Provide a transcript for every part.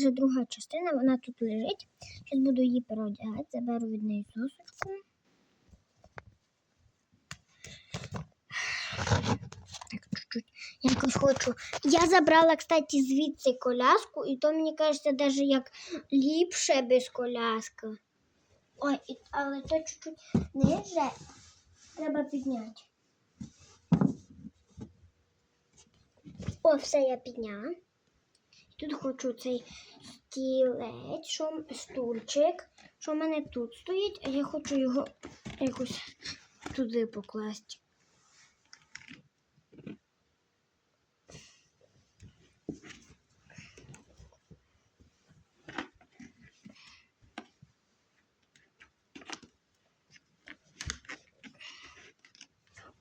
вже друга частина, вона тут лежить. Зараз буду її переодягати, заберу від неї сосочку. Так, чуть-чуть. Якось хочу. Я забрала, кстати, звідси коляску, і то мені кажеться, навіть як ліпше без коляски. Ой, але то чуть-чуть ниже треба підняти. О, все я підняла. Тут хочу цей стілець, що стульчик, що в мене тут стоїть, а я хочу його якось туди покласти.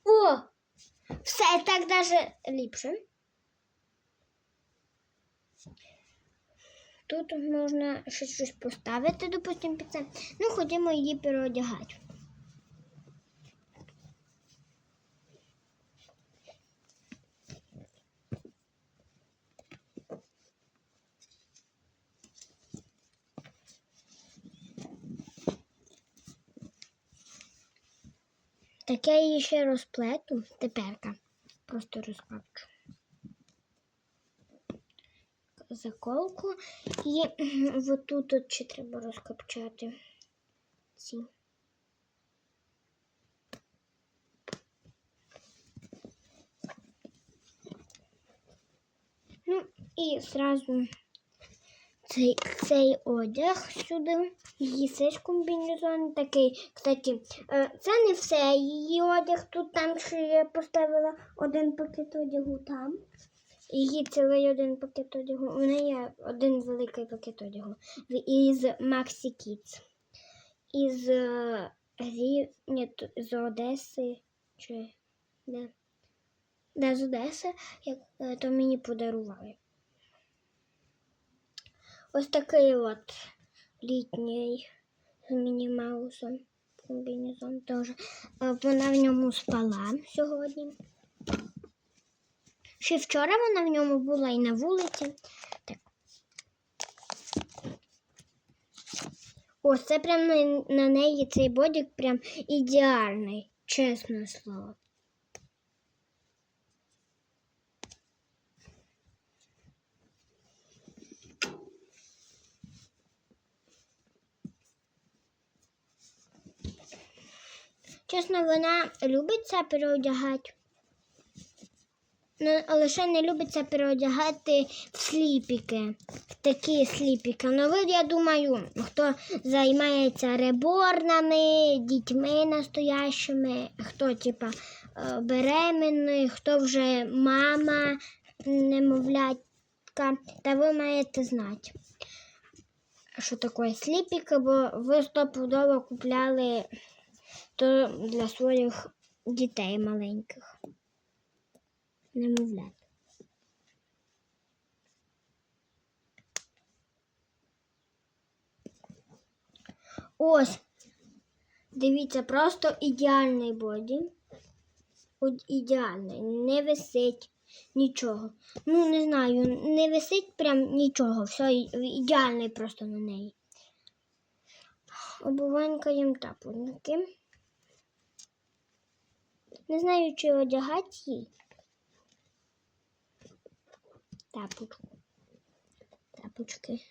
О! Все так даже ліпше. Тут можна ще щось поставити, допустимо, під це. Ну, ходімо її переодягати. Так я її ще розплету теперка. Просто розкапчу. Заколку. І отут от ще треба розкопчати ці. Ну, і зразу цей, цей одяг сюди. Її цей комбінезон такий. Кстати, е, це не все її одяг. Тут там ще я поставила один пакет одягу там. Її цілий один пакет одягу. У неї один великий пакет одягу. Із Maxi Kids. Із е, Рі... Ні, з Одеси. Чи де? Да, з Одеси, як е, то мені подарували. Ось такий от літній з Міні Маусом комбінезон теж. Е, Вона в ньому спала сьогодні. Ще вчора вона в ньому була і на вулиці. Так. Ось це прям на, на неї цей бодік прям ідеальний, чесне слово. Чесно, вона любить це переодягати. Ну, лише не любиться переодягати в сліпіки, в такі сліпіки. Ну, ви, я думаю, хто займається реборнами, дітьми настоящими, хто, типа, е, беременний, хто вже мама, немовлятка, та ви маєте знати, що таке сліпіки, бо ви стопудово купляли то для своїх дітей маленьких немовлят. Ось, дивіться, просто ідеальний боді. Ідеальний, не висить нічого. Ну, не знаю, не висить прям нічого. Все ідеальний просто на неї. Обуванькаємо тапоньки. Не знаю, чи одягати їй. Тапочку. Тапочки.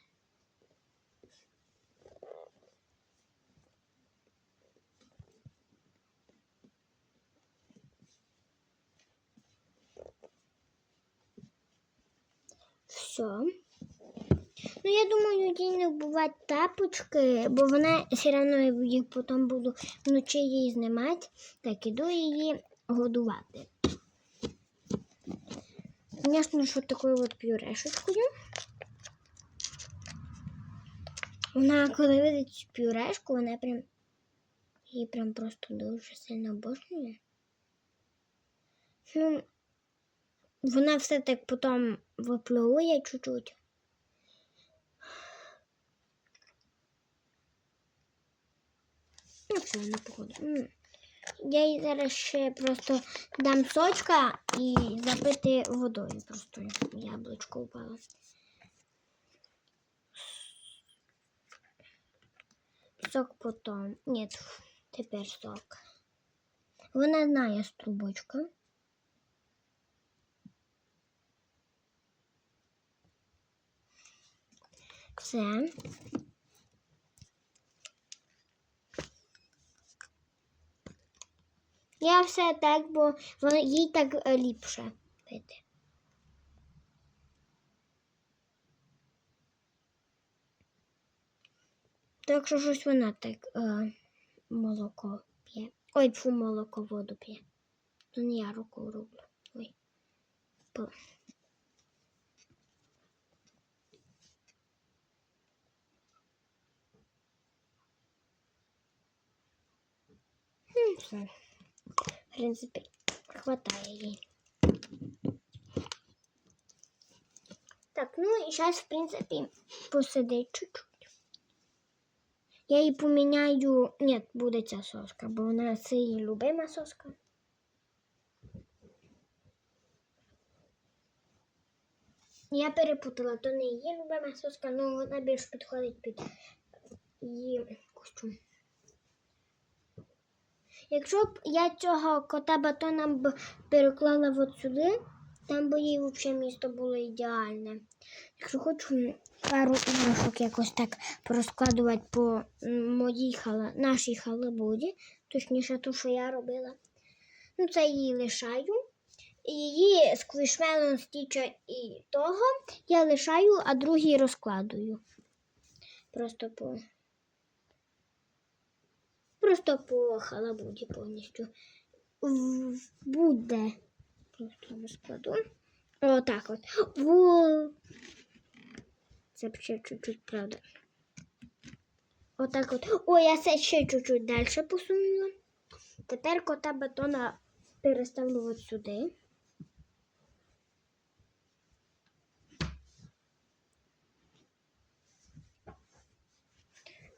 Все. Ну, я думаю, не вбивати тапочки, бо вона все одно їх потім буду вночі її знімати. Так, іду її годувати. Звісно, що такою от пюрешечкою. Вона, коли видить цю пюрешку, вона прям її прям просто дуже сильно обожнює. Ну, вона все так потім виплює чуть-чуть. Ну, все, на походу я їй зараз ще просто дам сочка і запити водою. Просто яблучко упало. Сок потом. Ні, тепер сок. Вона знає з трубочка. Все. Я все так, бо їй так е, ліпше пити. Так що щось вона так е, молоко п'є. Ой, фу, молоко воду п'є. То не я руку роблю. Ой. По- Хм, все. В принципі, хватає їй. Так, ну і зараз, в принципі, посидить чуть-чуть. Я їй поміняю. Ні, буде ця соска, бо вона це її любима соска. Я перепутала, то не її любима соска, але вона більш підходить під її костюм. Якщо б я цього кота батона б переклала от сюди, там би їй взагалі місто було ідеальне. Якщо хочу пару іграшок якось так порозкладувати по моїй хала, нашій халабуді, точніше, ту, що я робила. Ну, це її лишаю. Її сквішмелон стіча і того я лишаю, а другий розкладую. Просто по. Просто по халабуді повністю. Буде. Просто розкладу. Отак от. Во. Це ще чуть-чуть, правда. Отак от. О, я це ще чуть-чуть далі посунула. Тепер кота батона переставлю от сюди.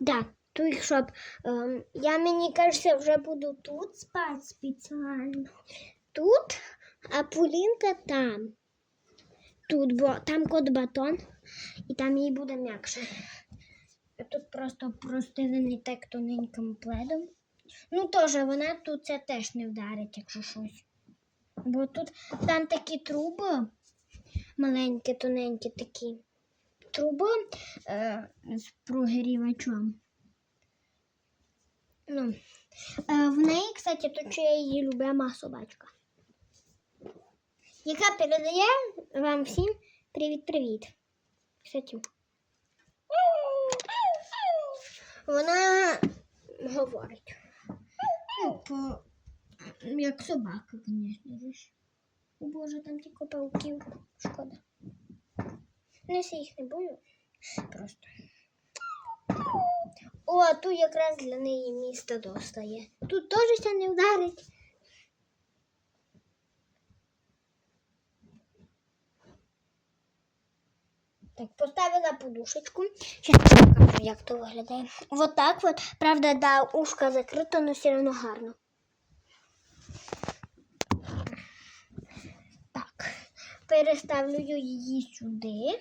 Да, тут, щоб ем, я мені кажеться, вже буду тут спати спеціально. Тут, а Полінка там. Тут, бо там кот батон, і там їй буде м'якше. А тут просто простелений так тоненьким пледом. Ну, теж вона тут це теж не вдарить, якщо щось. Бо тут там такі труби, маленькі, тоненькі такі. Труби е, з прогрівачом. Ну, е, в неї, кстати, тут ще її любима собачка. Яка передає вам всім привіт-привіт. Кстати. Вона говорить. Ну. Як собака, звісно ж. О Боже, там тільки пауків. Шкода. Ну, я їх не бою. Просто. О, тут якраз для неї місто достає. Тут теж не вдарить. Так, поставила подушечку. Сейчас покажу, як то виглядає. Вот так вот. Правда, да, ушко закрито, но все равно гарно. Так, переставлю її сюди.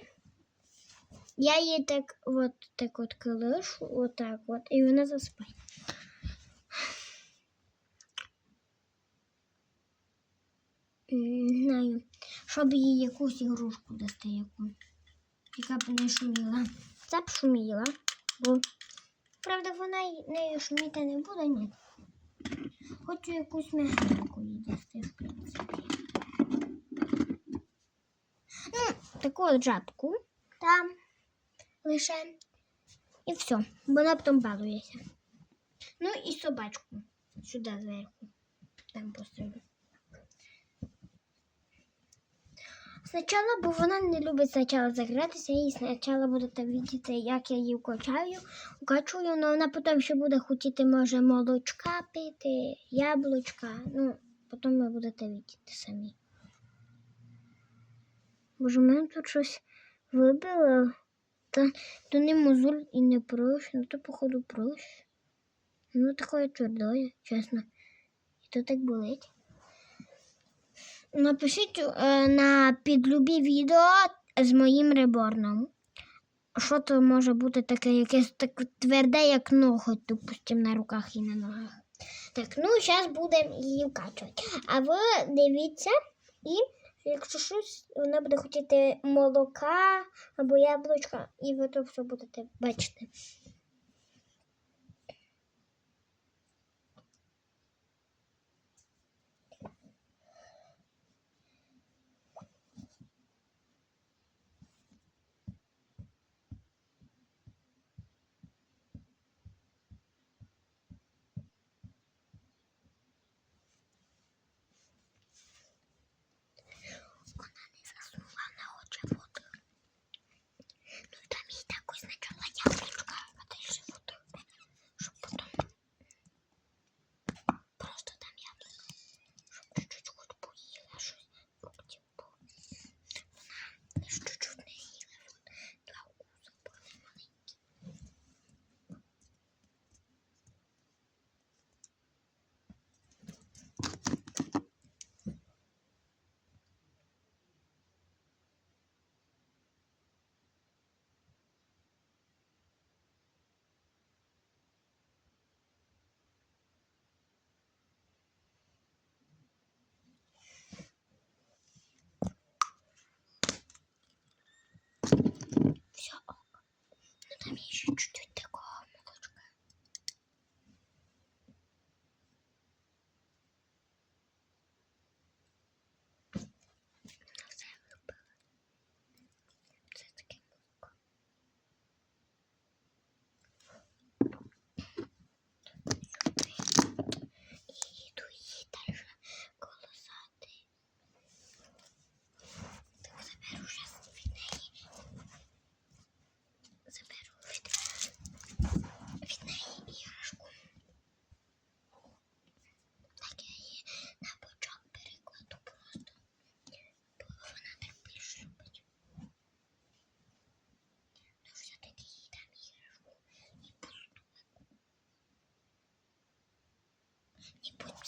Я її так от так от колишу, от так от, і вона. Не знаю, щоб їй якусь ігрушку дасти яку. Яка б не шуміла. Ця б шуміла, бо правда вона й нею шуміти не буде, ні. Хочу якусь м'ягеньку їй дасти, в принципі. Ну, таку от жабку там лише. І все. Вона потім балується. Ну і собачку сюди зверху. Там поставлю. Спочатку, бо вона не любить спочатку загратися, і спочатку будете бачити, як я її укачаю, укачую, але вона потім ще буде хотіти, може, молочка пити, яблучка. Ну, потім ви будете бачити самі. Боже, мене тут щось вибило. Та то не мозоль і не прыщ, ну то, походу, прыщ. Ну такое твердое, чесно. І то так болить. Напишіть е, на підлюбі відео з моїм реборном. Що то може бути таке якесь так тверде, як ноготь, допустимо, на руках і на ногах. Так, ну зараз будемо її вкачувати. А ви дивіться і. Якщо щось, вона буде хотіти молока або яблучка, і ви то все будете бачити. Shh, shh, shh. du poignet.